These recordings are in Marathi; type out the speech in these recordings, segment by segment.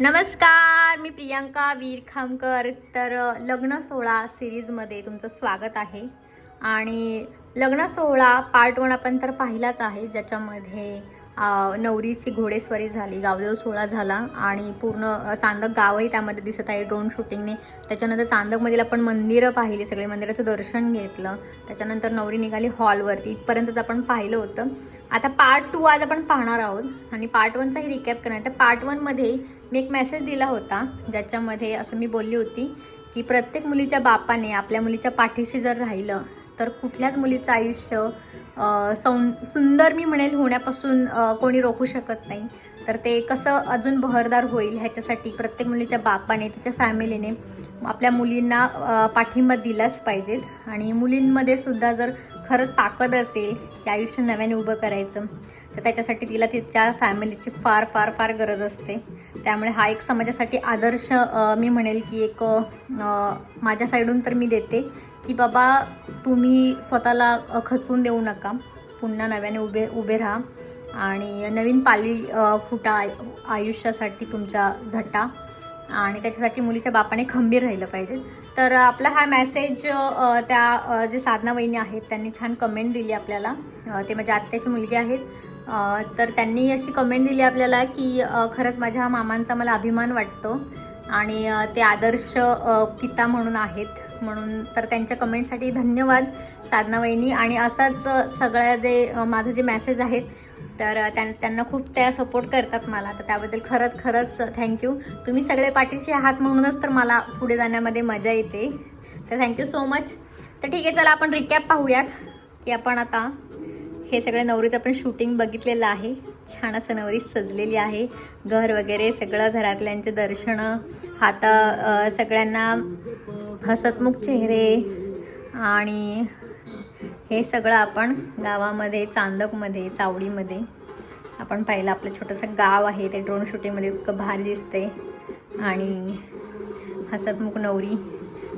नमस्कार मी प्रियांका वीर खामकर तर लग्न सोहळा सिरीजमध्ये तुमचं स्वागत आहे. आणि लग्न सोहळा पार्ट वन आपण तर पाहिलाच आहे ज्याच्यामध्ये नवरीची घोडेस्वारी झाली गावदेव सोहळा झाला आणि पूर्ण चांदक गावही त्यामध्ये दिसत आहे. ड्रोन शूटिंगने त्याच्यानंतर चांदकमधील आपण मंदिरं पाहिली सगळे मंदिराचं दर्शन घेतलं. त्याच्यानंतर नवरी निघाली हॉलवरती इथपर्यंतच आपण पाहिलं होतं. आता पार्ट टू आज आपण पाहणार आहोत. आणि पार्ट वनचाही रिकॅप करणार. तर पार्ट वनमध्ये मी एक मेसेज दिला होता ज्याच्यामध्ये असं मी बोलली होती की प्रत्येक मुलीच्या बापाने आपल्या मुलीच्या पाठीशी जर राहिलं तर कुठल्याच मुलीचं आयुष्य सौं सुंदर मी म्हणेल होण्यापासून कोणी रोखू शकत नाही. तर ते कसं अजून बहरदार होईल ह्याच्यासाठी प्रत्येक मुलीच्या बापाने तिच्या फॅमिलीने आपल्या मुलींना पाठिंबा दिलाच पाहिजेत. आणि मुलींमध्ये सुद्धा जर खरंच ताकद असेल की आयुष्य नव्याने उभं करायचं तर त्याच्यासाठी तिला तिच्या फॅमिलीची फार फार फार गरज असते. त्यामुळे हा एक समाजासाठी आदर्श मी म्हणेल की एक माझ्या साईडून तर मी देते की बाबा तुम्ही स्वतःला खचून देऊ नका. पुन्हा नव्याने उभे उभे राहा. आणि नवीन पालवी फुटा आय- आयुष्यासाठी तुमच्या झटा. आणि त्याच्यासाठी मुलीच्या बापाने खंबीर राहिलं पाहिजे. तर आपला हा मेसेज त्या जे साधना वहिनी आहेत त्यांनी छान कमेंट दिली आपल्याला. ते माझ्या आत्याची मुलगी आहेत. तर त्यांनी अशी कमेंट दिली आपल्याला की खरंच माझ्या मामांचा मला अभिमान वाटतो. आणि ते आदर्श पिता म्हणून आहेत. म्हणून तर त्यांच्या कमेंटसाठी धन्यवाद साधना वहिनी आणि असाच सगळ्या जे माझं जे मेसेज आहेत तर त्यां त्यांना खूप त्या सपोर्ट करतात मला. तर त्याबद्दल खरंच खरंच थँक्यू तुम्ही सगळे पाठीशी आहात म्हणूनच तर मला पुढे जाण्यामध्ये मजा येते. तर थँक्यू सो मच तर ठीक आहे चला आपण रिकॅप पाहूयात की आपण आता हे सगळ्या नवरीचं आपण शूटिंग बघितलेलं आहे. छान असं नवरी सजलेली आहे. घर वगैरे सगळं घरातल्यांचे दर्शनं हाता सगळ्यांना हसतमुख चेहरे आणि हे सगळं आपण गावामध्ये चांदकमध्ये चावडीमध्ये आपण पाहिलं. आपलं छोटंसं गाव आहे ते ड्रोन शूटिंगमध्ये इतकं भारी दिसते आणि हसतमुख नवरी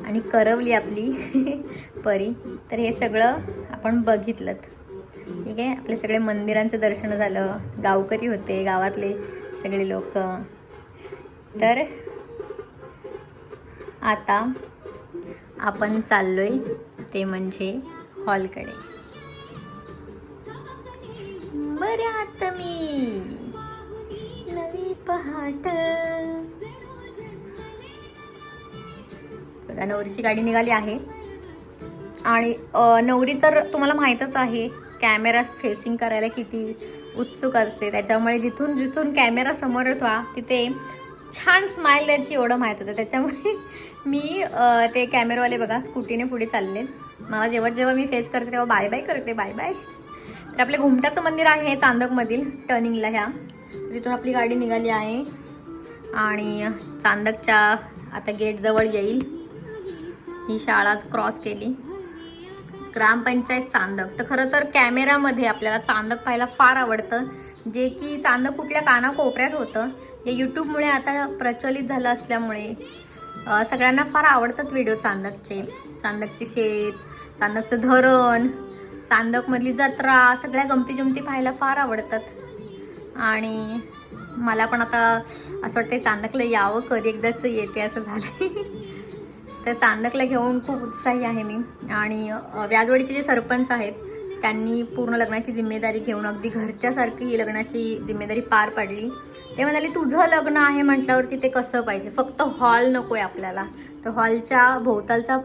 आणि करवली आपली. परी. तर हे सगळं आपण बघितलं ठीक आहे? आपले सगळे मंदिरांचं दर्शन झालं. गावकरी होते गावातले सगळे लोक. तर आता आपण चाललोय ते म्हणजे हॉलकडे. बऱ्यात मी. नवी पहाट. बघा नवरीची गाडी निघाली आहे. आणि नवरी तर तुम्हाला माहीतच आहे. कॅमेरा फेसिंग करायला किती उत्सुक असते. त्याच्यामुळे जिथून जिथून कॅमेरा समोर येतो तिथे छान स्माईल द्यायची एवढं माहीत होतं. त्याच्यामुळे मी ते कॅमेरावाले बघा स्कूटीने पुढे चालले मला जेव्हा जेव्हा मी फेस करते तेव्हा बाय बाय करते बाय बाय तर आपले घुमटाचं मंदिर आहे चांदकमधील टर्निंगला ह्या. तिथून आपली गाडी निघाली आहे. आणि चांदकच्या आता गेटजवळ येईल. ही शाळा क्रॉस केली. ग्रामपंचायत चांदक. तर खरं तर कॅमेरामध्ये आपल्याला चांदक पाहायला फार आवडतं. जे की चांदक कुठल्या कानाकोपऱ्यात होतं. हे यूट्यूबमुळे आता प्रचलित झालं असल्यामुळे सगळ्यांना फार आवडतात व्हिडिओ चांदकचे. चांदकचे शेत चांदकचं धरण चांदकमधली जत्रा सगळ्या गमती जमती पाहायला फार आवडतात. आणि मला पण आता असं वाटतं चांदकला यावं कधी एकदाच येते असं झालं तर चांदकला घेऊन खूप उत्साही आहे मी. आणि व्याजवाडीचे जे सरपंच आहेत त्यांनी पूर्ण लग्नाची जिम्मेदारी घेऊन अगदी घरच्यासारखी ही लग्नाची जिम्मेदारी पार पाडली. ते म्हणाले तुझं लग्न आहे म्हटल्यावरती ते कसं पाहिजे? फक्त हॉल नको आहे आपल्याला. तर हॉलच्या भोवतालचा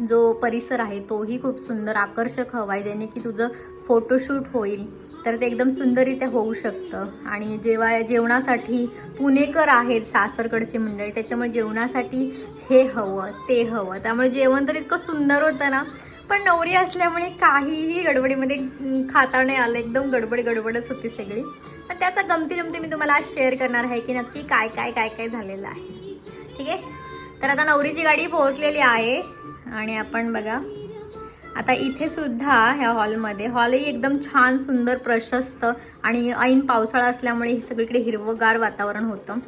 जो परिसर आहे तोही खूप सुंदर आकर्षक हवा आहे ज्याने की तुझं फोटोशूट होईल. तर ते एकदम सुंदररित्या होऊ शकतं. आणि जेव्हा जेवणासाठी पुणेकर आहेत सासरकडची मंडळी त्याच्यामुळे जेवणासाठी हे हवं ते हवं. त्यामुळे जेवण तर इतकं सुंदर होतं ना पण नवरी असल्यामुळे काहीही गडबडीमध्ये खाता नाही आलं एकदम गडबड गडबडच होती सगळी. पण त्याचा गमती जमती मी तुम्हाला आज शेअर करणार आहे की नक्की काय काय काय काय झालेलं आहे. ठीक आहे? तर आता नवरीची गाडी पोहोचलेली आहे. आणि आपण बघा आता इथे सुद्धा ह्या हॉलमध्ये हॉलही एकदम छान सुंदर प्रशस्त आणि ऐन पावसाळा असल्यामुळे सगळीकडे हिरवंगार वातावरण होतं.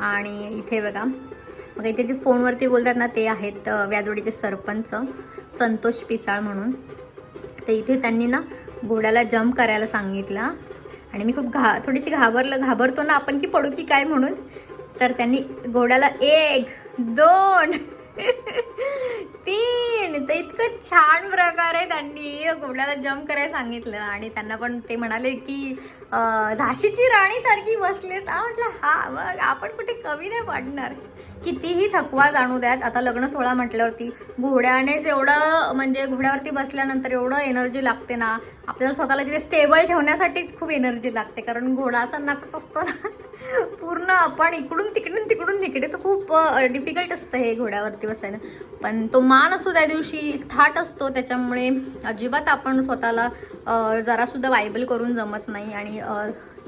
आणि इथे बघा मग इथे जे फोनवरती बोलतात ना ते आहेत व्याजोडीचे व्याजवडीचे सरपंच संतोष पिसाळ म्हणून. तर इथे त्यांनी ना घोड्याला जम्प करायला सांगितला. आणि मी खूप घा थोडीशी घाबरलं घाबरतो ना आपण की पडू की काय म्हणून. तर त्यांनी घोड्याला एक दोन तीन. तर इतकं छान प्रकारे त्यांनी घोड्याला जम्प करायला सांगितलं आणि त्यांना पण ते म्हणाले की झाशीची राणी सारखी बसलेत हा म्हटलं हा मग आपण कुठे कमी नाही पडणार. कितीही थकवा जाणू द्यात. आता लग्न सोहळा म्हटल्यावरती घोड्यानेच एवढं म्हणजे घोड्यावरती बसल्यानंतर एवढं एनर्जी लागते ना. आपल्याला स्वतःला तिथे स्टेबल ठेवण्यासाठीच खूप एनर्जी लागते कारण घोडा असा नाचत असतो ना पूर्ण आपण इकडून तिकडून तिकडून तिकडे तर खूप डिफिकल्ट असतं हे घोड्यावरती बसायला. पण तो मान असतो त्या दिवशी एक थाट असतो त्याच्यामुळे अजिबात आपण स्वतःला जरासुद्धा वायबल करून जमत नाही. आणि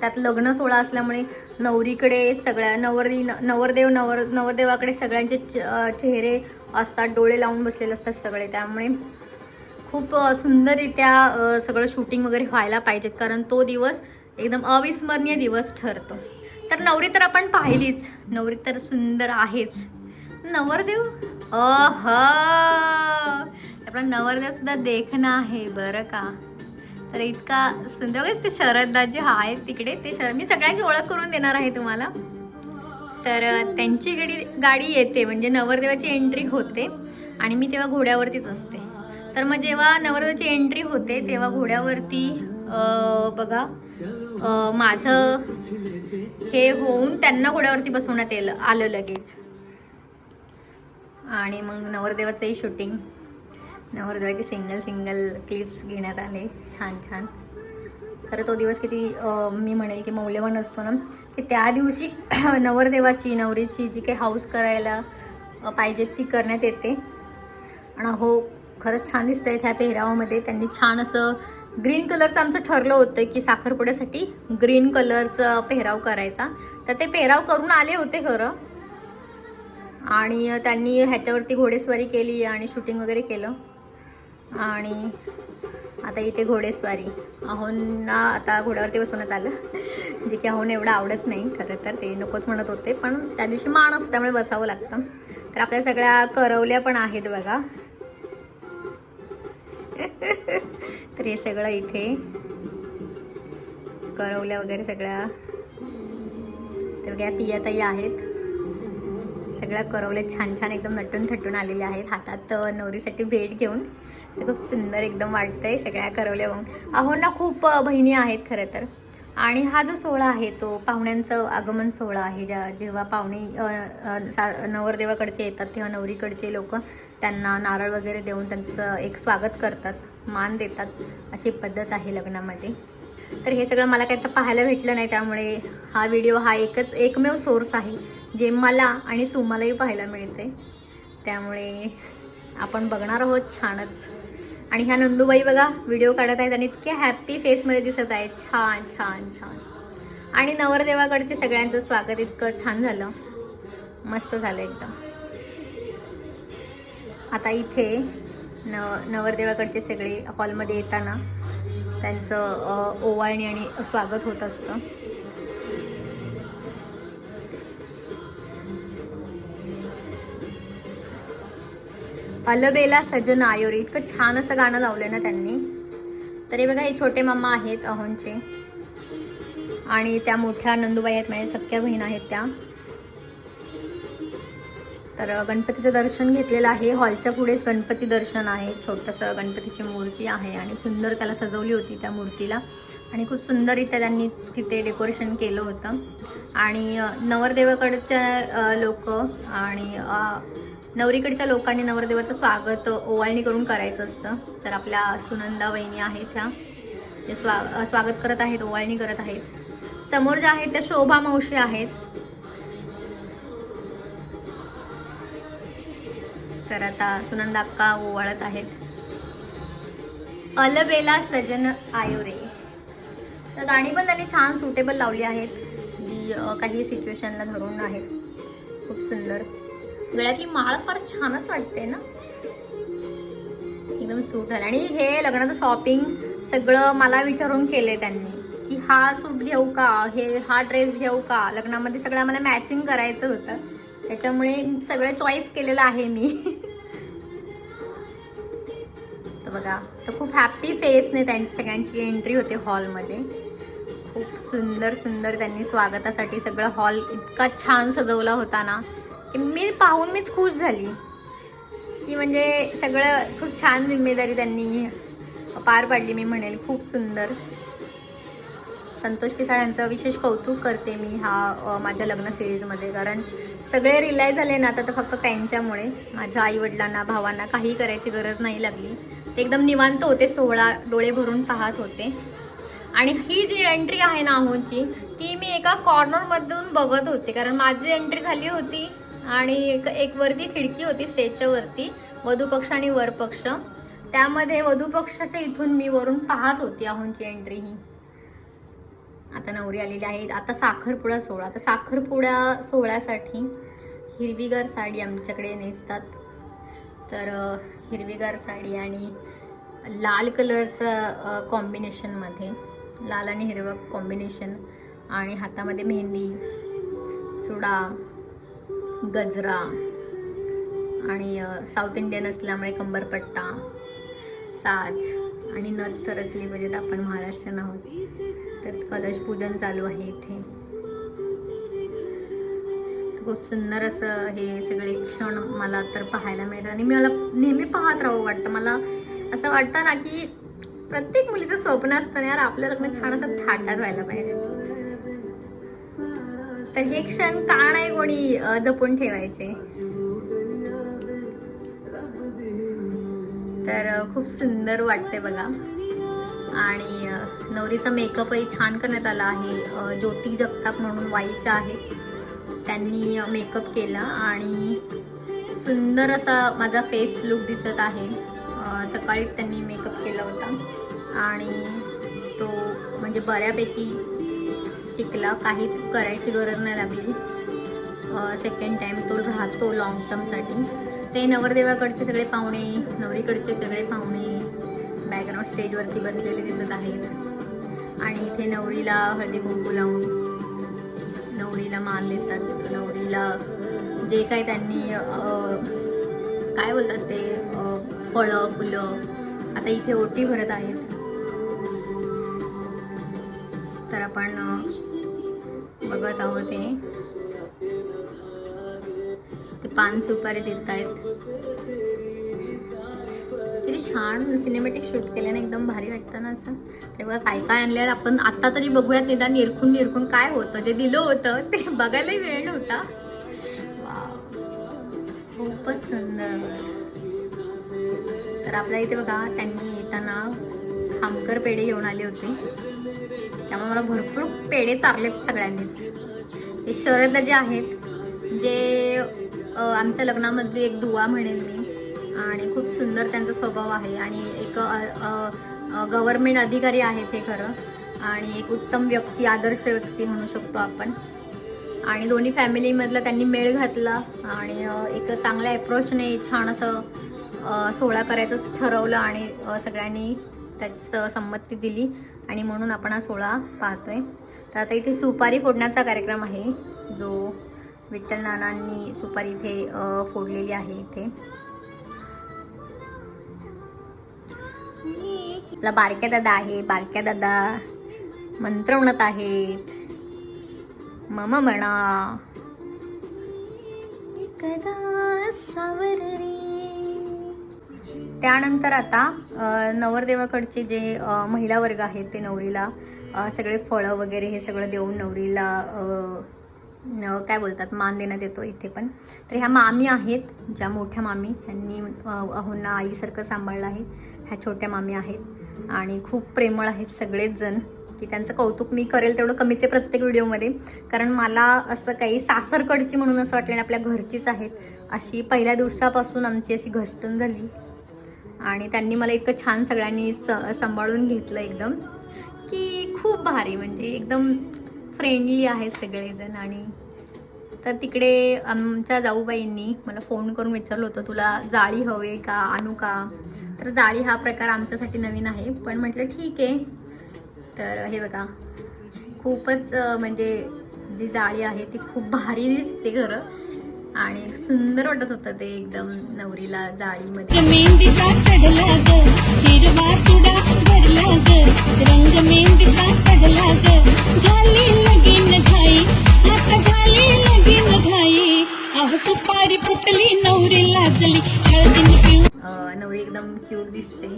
त्यात लग्न सोहळा असल्यामुळे नवरीकडे सगळ्या नवरी नवरदेव नवर नवरदेवाकडे सगळ्यांचे चेहरे असतात डोळे लावून बसलेले असतात सगळे. त्यामुळे खूप सुंदररित्या सगळं शूटिंग वगैरे व्हायला पाहिजेत कारण तो दिवस एकदम अविस्मरणीय दिवस ठरतो. तर नवरी तर आपण पाहिलीच. नवरी तर सुंदर आहेच. नवरदेव? अह! आपला नवरदेव सुद्धा देखणं आहे बरं का? तर इतका सुंदर बघाच ते शरददाजी हा आहेत तिकडे ते शरद मी सगळ्यांची ओळख करून देणार आहे तुम्हाला. तर त्यांची गाडी गाडी येते म्हणजे नवरदेवाची एंट्री होते आणि मी तेव्हा घोड्यावरतीच असते. तर मग जेव्हा नवरदेवाची एंट्री होते तेव्हा घोड्यावरती बघा माझं हे होऊन त्यांना घोड्यावरती बसवण्यात येलं आलं लगेच. आणि मग नवरदेवाचंही शूटिंग नवरदेवाचे सिंगल सिंगल क्लिप्स घेण्यात आले छान छान. खरं तो दिवस किती मी म्हणेल की मौल्यवान असतो ना. की त्या दिवशी नवरदेवाची नवरीची जी काही हाऊस करायला पाहिजे ती करण्यात येते. आणि हो खरंच छान दिसतंय ह्या पेहरावामध्ये. त्यांनी छान असं ग्रीन कलरचं आमचं ठरलं होतं की साखरपुड्यासाठी ग्रीन कलरचा पेहराव करायचा. तर ते पेहराव करून आले होते खरं. आणि त्यांनी ह्याच्यावरती घोडेस्वारी केली आणि शूटिंग वगैरे केलं. आणि आता इथे घोडेस्वारी. अहोंना आता घोड्यावरती बसवण्यात आलं. जे की अहोन एवढं आवडत नाही खरं तर ते नकोच म्हणत होते. पण त्या दिवशी मान असतो त्यामुळे बसावं लागतं. तर आपल्या सगळ्या करवल्या पण आहेत बघा. तर हे सगळं इथे करवल्या वगैरे सगळ्या. ते बघा पियाताई आहेत. सगळ्या करवल्या छान छान एकदम नटून थटून आलेल्या आहेत. हातात नवरीसाठी भेट घेऊन. ते खूप सुंदर एकदम वाटतंय सगळ्या करवल्या बघून. अहोंना खूप बहिणी आहेत खरं तर. आणि हा जो सोहळा आहे तो पाहुण्यांचं आगमन सोहळा आहे. ज्या जेव्हा पाहुणे सा- नवरदेवाकडचे येतात तेव्हा नवरीकडचे लोक त्यांना नारळ वगैरे देऊन त्यांचं एक स्वागत करतात मान देतात अशी पद्धत आहे लग्नामध्ये. तर हे सगळं मला काही तर पाहायला भेटलं नाही त्यामुळे हा व्हिडिओ हा एकच एकमेव सोर्स आहे जे मला आणि तुम्हालाही पाहायला मिळते. त्यामुळे आपण बघणार आहोत छानच. आणि ह्या नंदूबाई बघा व्हिडिओ काढत आहेत आणि इतके हॅप्पी फेसमध्ये दिसत आहेत. छान छान छान. आणि नवरदेवाकडचे सगळ्यांचं स्वागत इतकं छान झालं. मस्त झालं एकदम. आता इथे नव नवरदेवाकडचे सगळे हॉलमध्ये येताना त्यांचं ओवाळणी आणि स्वागत होत असतं. अलबेला सजन आयोरी इतकं छान असं गाणं लावलंय ना त्यांनी. तरी बघा हे छोटे मामा आहेत अहोंचे. आणि त्या मोठ्या नंदुबाई आहेत माझ्या सख्या बहीण आहेत त्या. तर गणपतीचं दर्शन घेतलेलं आहे. हॉलच्या पुढेच गणपती दर्शन आहे. छोटंसं गणपतीची मूर्ती आहे आणि सुंदर त्याला सजवली होती त्या मूर्तीला. आणि खूप सुंदररित्या त्यांनी तिथे डेकोरेशन केलं होतं. आणि नवरदेवाकडच्या लोक आणि नवरीकडच्या लोकांनी नवरदेवाचं स्वागत ओवाळणी करून करायचं असतं. तर आपल्या सुनंदा वहिनी आहेत ह्या. ते स्वा स्वागत करत आहेत ओवाळणी करत आहेत. समोर ज्या आहेत त्या शोभा मावशी आहेत. तर आता सुनंदा अक्का ओवाळत आहेत. अलबेला सजन आयोरे. तर गाणी पण त्यांनी छान सुटेबल लावली आहेत. जी काही सिच्युएशनला धरून आहेत. खूप सुंदर. गळ्यातली माळ फार छानच वाटते ना? एकदम सूट झालं. आणि हे लग्नाचं शॉपिंग सगळं मला विचारून केलंय त्यांनी की हा सूट घेऊ का? हे हा ड्रेस घेऊ का? लग्नामध्ये सगळं आम्हाला मॅचिंग करायचं होतं. त्याच्यामुळे सगळं चॉईस केलेलं आहे मी. तर बघा तर खूप हॅप्पी फेसने त्यांची सगळ्यांची एंट्री होते हॉलमध्ये खूप सुंदर सुंदर त्यांनी स्वागतासाठी सगळं हॉल इतका छान सजवला होता ना की मी पाहून मीच खुश झाली. की म्हणजे सगळं खूप छान जिम्मेदारी त्यांनी पार पाडली मी म्हणेल. खूप सुंदर. संतोष पिसाळ यांचं विशेष कौतुक करते मी हा माझ्या लग्न सिरीजमध्ये कारण सगळे रिलाय झाले ना आता तर फक्त त्यांच्यामुळे. माझ्या आईवडिलांना भावांना काही करायची गरज नाही लागली. ते एकदम निवांत होते सोहळा डोळे भरून पाहत होते. आणि ही जी एंट्री आहे ना अहोंची ती मी एका कॉर्नरमधून बघत होते. कारण माझी एंट्री झाली होती आणि एक एक वरती खिडकी होती स्टेजच्या वरती वधूपक्ष आणि वरपक्ष. त्यामध्ये वधूपक्षाच्या इथून मी वरून पाहत होती अहोंची एंट्री ही. आता नवरी आलेली आहे आता साखरपुडा सोहळा. तर साखरपुडा सोहळ्यासाठी हिरवीगार साडी आमच्याकडे नेसतात. तर हिरवीगार साडी आणि लाल कलरचं कॉम्बिनेशनमध्ये लाल आणि हिरवं कॉम्बिनेशन आणि हातामध्ये मेहंदी चुडा गजरा आणि साऊथ इंडियन असल्यामुळे कंबरपट्टा साज आणि नथ तर असली पाहिजेत म्हणजे आपण महाराष्ट्रीयन आहोत. तर कलश पूजन चालू आहे इथे. खूप सुंदर असं हे सगळे क्षण मला तर पाहायला मिळतात. आणि मला नेहमी पाहत राहावं वाटतं. मला असं वाटतं ना की प्रत्येक मुलीचं स्वप्न असतं यार आपलं लग्न छान असं थाटात व्हायला पाहिजे. तर हे क्षण का नाही कोणी जपून ठेवायचे? तर खूप सुंदर वाटते बघा. आणि नवरीचा मेकअपही छान करण्यात आला आहे. ज्योती जगताप म्हणून वाईचा आहे. त्यांनी मेकअप केला आणि सुंदर असा माझा फेस लुक दिसत आहे. सकाळी त्यांनी मेकअप केला होता आणि तो म्हणजे बऱ्यापैकी टिकला. काही करायची गरज नाही लागली. सेकंड टाईम तो राहतो लॉंग टर्मसाठी ते नवरदेवाकडचे सगळे पाहुणे नवरीकडचे सगळे पाहुणे बॅकग्राऊंड स्टेजवरती बसलेले दिसत आहेत. आणि इथे नवरीला हळदी कुंकू लावून नवरीला मान देतात नवरीला जे काही त्यांनी काय बोलतात ते फळं फुलं आता इथे ओटी भरत आहेत. तर आपण बघत आहोत ते ते पान सुपारी देत आहेत किती छान सिनेमॅटिक शूट केल्याने एकदम भारी वाटतं ना असं. तेव्हा काय काय आणलं आपण आत्ता तरी बघूयात निदान निरखून निरखून काय होतं जे दिलं होतं ते बघायलाही वेळ नव्हता. खूपच सुंदर. तर आपल्या इथे बघा त्यांनी येताना खामकर पेढे घेऊन आले होते. त्यामुळे मला भरपूर पेढे चारलेत सगळ्यांनीच. हे शरद जे आहेत जे आमच्या लग्नामधली एक दुवा म्हणेल मी. आणि खूप सुंदर त्यांचा स्वभाव आहे आणि एक गव्हर्मेंट अधिकारी आहेत हे खरं. आणि एक उत्तम व्यक्ती आदर्श व्यक्ती म्हणू शकतो आपण. आणि दोन्ही फॅमिलीमधला त्यांनी मेळ घातला आणि एक चांगल्या अप्रोचने छान असं सोहळा करायचं ठरवलं आणि सगळ्यांनी त्याची संमती दिली. आणि म्हणून आपण हा सोहळा पाहतोय. तर आता इथे सुपारी फोडण्याचा कार्यक्रम आहे जो विठ्ठल नानांनी सुपारी इथे फोडलेली आहे इथे. आपला बारक्या दादा आहे बारक्या दादा मंत्र म्हणत आहेत. मम म्हणा त्यानंतर आता नवरदेवाकडचे जे महिला वर्ग आहेत ते नवरीला सगळे फळं वगैरे हे सगळं देऊन नवरीला काय बोलतात मान देण्यात येतो इथे पण. तर ह्या मामी आहेत ज्या मोठ्या मामी यांनी अ, अहोंना आईसारखं सांभाळलं आहे. ह्या छोट्या मामी आहेत. आणि खूप प्रेमळ आहेत सगळेच जण की त्यांचं कौतुक मी करेल तेवढं कमीच आहे प्रत्येक व्हिडिओमध्ये. कारण मला असं काही सासरकडची म्हणून असं वाटलं आणि आपल्या घरचीच आहेत. अशी पहिल्या दिवसापासून आमची अशी घष्टन झाली. आणि त्यांनी मला इतकं छान सगळ्यांनी स सांभाळून घेतलं एकदम. की खूप भारी म्हणजे एकदम फ्रेंडली आहेत सगळेजण आणि तर तिकडे आमच्या जाऊबाईंनी मला फोन करून विचारलं होतं तुला जाळी हवे का आणू का? तर जाळी हा प्रकार आमच्यासाठी नवीन आहे. पण म्हटलं ठीक आहे. तर हे बघा खूपच म्हणजे जी जाळी आहे ती खूप भारी दिसते खरं. आणि सुंदर वाटत होतं ते एकदम नवरीला जाळीमध्ये. सुपारी फुटली नवरी लाजली नवरी एकदम क्यूट दिसते.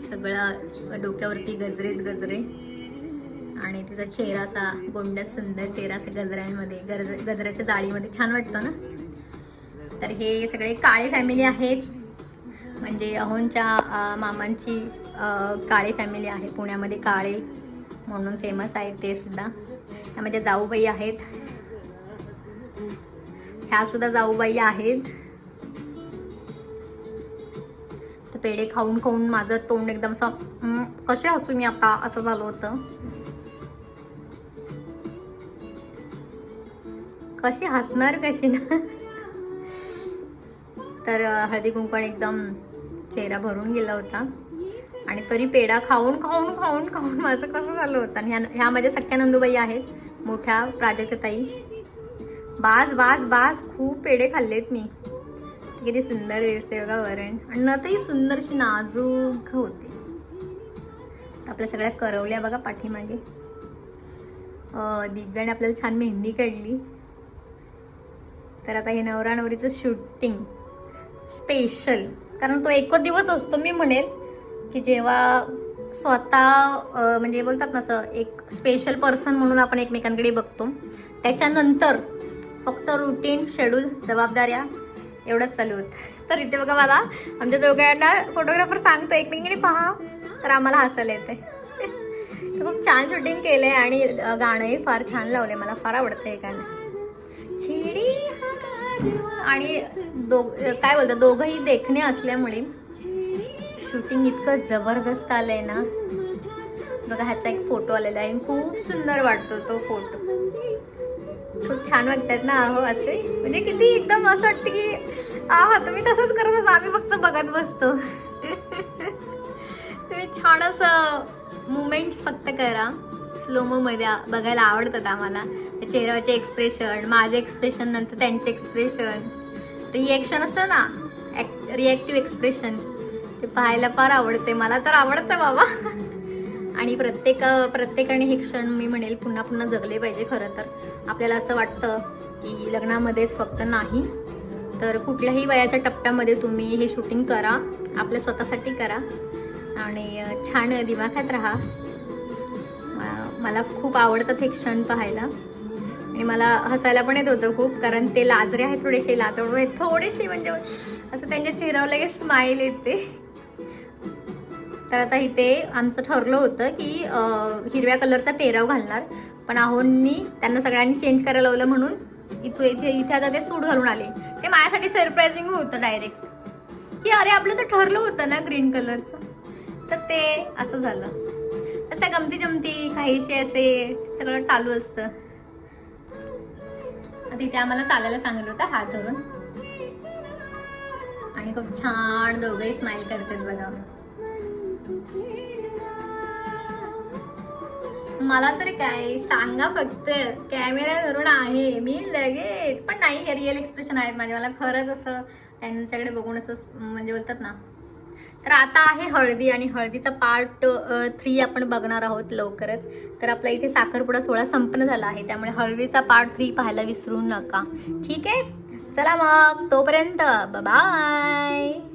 सगळा डोक्यावरती गजरेच गजरे. आणि तिचा चेहरा असा गोंडस सुंदर चेहरा असा गजऱ्यांमध्ये गज गजऱ्याच्या जाळीमध्ये. छान वाटतं ना? तर हे सगळे काळे फॅमिली आहेत. म्हणजे अहोंच्या मामांची काळे फॅमिली आहे. पुण्यामध्ये काळे म्हणून फेमस आहेत ते सुद्धा. त्या माझ्या जाऊबाई आहेत. ह्या सुद्धा जाऊबाई आहेत. तर पेढे खाऊन खाऊन माझं तोंड एकदम असं कसे हसू मी आता? असं झालं होतं. कशी हसणार कशी ना? तर हळदी कुंकण एकदम चेहरा भरून गेला होता. आणि तरी पेढा खाऊन खाऊन खाऊन खाऊन माझं कसं झालं होतं? आणि ह्या ह्या माझ्या सख्या नंदूबाई आहेत मोठ्या प्राजक्तताई बास बास बास खूप पेढे खाल्लेत मी. किती सुंदर दिसते बघा वरण. आणि नतही सुंदरशी नाजूक होते. आपल्या सगळ्या करवल्या बघा पाठीमागे. दिव्याने आपल्याला छान मेहंदी काढली. तर आता हे नवरा नवरीचं शूटिंग स्पेशल कारण तो एकच दिवस असतो मी म्हणेल की जेव्हा स्वतः म्हणजे बोलतात ना असं एक स्पेशल पर्सन म्हणून आपण एकमेकांकडे बघतो. त्याच्यानंतर फक्त रुटीन शेड्यूल जबाबदाऱ्या एवढंच चालू होतं. तर इथे बघा मला आमच्या दोघांना फोटोग्राफर सांगतो एकमेकीने पहा. तर आम्हाला हसायला येते तर खूप छान शूटिंग केलंय आणि गाणंही फार छान लावले मला फार आवडतं हे गाणं. छिडी आणि दो काय बोलतात दोघंही देखणे असल्यामुळे शूटिंग इतकं जबरदस्त आलंय ना. बघा ह्याचा एक फोटो आलेला आहे. खूप सुंदर वाटतो तो फोटो खूप छान वाटतात ना अहो असे. म्हणजे किती एकदम असं वाटतं की आहा तुम्ही तसंच करत असा आम्ही फक्त बघत बसतो. तुम्ही छान असं मुमेंट्स फक्त करा. स्लोमो मध्ये बघायला आवडतात आम्हाला. चेहऱ्याचे चेहऱ्यावरचे एक्सप्रेशन माझे एक्सप्रेशन नंतर त्यांचे एक्सप्रेशन. रिॲक्शन असतं ना रिॲक्टिव्ह एक्सप्रेशन ते पाहायला फार आवडते. मला तर आवडतं बाबा. आणि प्रत्येक प्रत्येकाने हे क्षण मी म्हणेल पुन्हा पुन्हा जगले पाहिजे खरं तर. आपल्याला असं वाटतं की लग्नामध्येच फक्त नाही तर कुठल्याही वयाच्या टप्प्यामध्ये तुम्ही हे शूटिंग करा आपल्या स्वतःसाठी करा. आणि छान दिमाखात राहा. मला खूप आवडतात हे क्षण पाहायला. आणि मला हसायला पण येत होतं खूप कारण ते लाजरे आहेत थोडेसे लाजवड आहेत थोडेसे म्हणजे असं त्यांच्या चेहऱ्यावर लगेच स्माईल येते. तर आता इथे आमचं ठरलं होतं की हिरव्या कलरचा पेराव घालणार. पण आहोंनी त्यांना सगळ्यांनी चेंज करायला लावलं म्हणून इथे इथे इथे आता ते सूट घालून आले. ते माझ्यासाठी सरप्रायझिंग होतं डायरेक्ट की अरे आपलं तर ठरलं होतं ना ग्रीन कलरचं तर ते असं झालं. असं गमती जमती काहीशी असे सगळं चालू असतं. आता इथे आम्हाला चालायला सांगितलं होतं हात धरून. आणि खूप छान दोघंही स्माइल करतात बघा. मला तर काय सांगा फक्त. कॅमेरा धरून आहे. मी लगेच. पण नाही हे रिअल एक्सप्रेशन आहेत माझे. मला खरंच असं त्यांच्याकडे बघून असं म्हणजे बोलतात ना. तर आता आहे हळदी आणि हळदीचा पार्ट थ्री आपण बघणार आहोत लवकरच. तर आपला इथे साखरपुडा सोहळा संपन्न झाला आहे. त्यामुळे हळदीचा पार्ट थ्री पाहायला विसरू नका. ठीक आहे? चला मग तोपर्यंत. बाय